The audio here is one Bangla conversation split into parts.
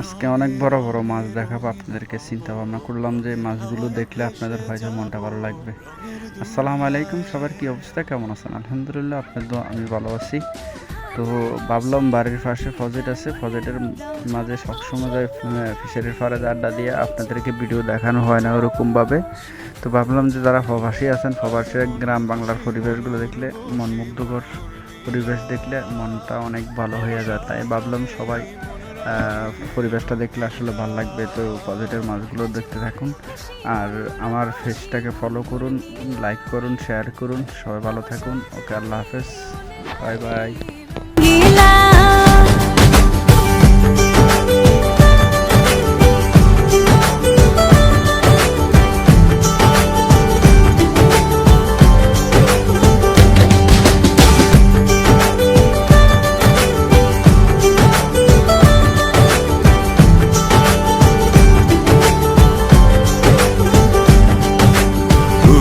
আজকে অনেক বড় বড় মাছ দেখাবো, আপনাদেরকে চিন্তা ভাবনা করলাম যে মাছগুলো দেখলে আপনাদের হয়তো মনটা ভালো লাগবে। আসসালামু আলাইকুম, সবার কি অবস্থা? কেমন আছেন? আলহামদুলিল্লাহ, আপনার আমি ভালো আছি। তো ভাবলাম বাড়ির পাশে ফজেট আছে, ফজেটের মাঝে সবসময় যায় ফিশারির ফারে আড্ডা দিয়ে আপনাদেরকে ভিডিও দেখানো হয় না ওরকমভাবে। তো ভাবলাম যে যারা প্রবাসী আছেন, প্রবাসী গ্রাম বাংলার পরিবেশগুলো দেখলে মন মুগ্ধকর পরিবেশ দেখলে মনটা অনেক ভালো হয়ে যায়। তাই ভাবলাম সবাই পরিবেশটা দেখলে আসলে ভালো লাগবে, তো পজিটিভ মাছগুলো দেখতে থাকুন। আর আমার ফেসটাকে ফলো করুন লাইক করুন শেয়ার করুন, সবাই ভালো থাকুন। ওকে, আল্লাহ হাফেজ। বাই বাই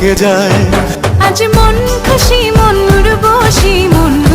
এঁকে যায়। আজ মন খুশি মন উর্বশী মন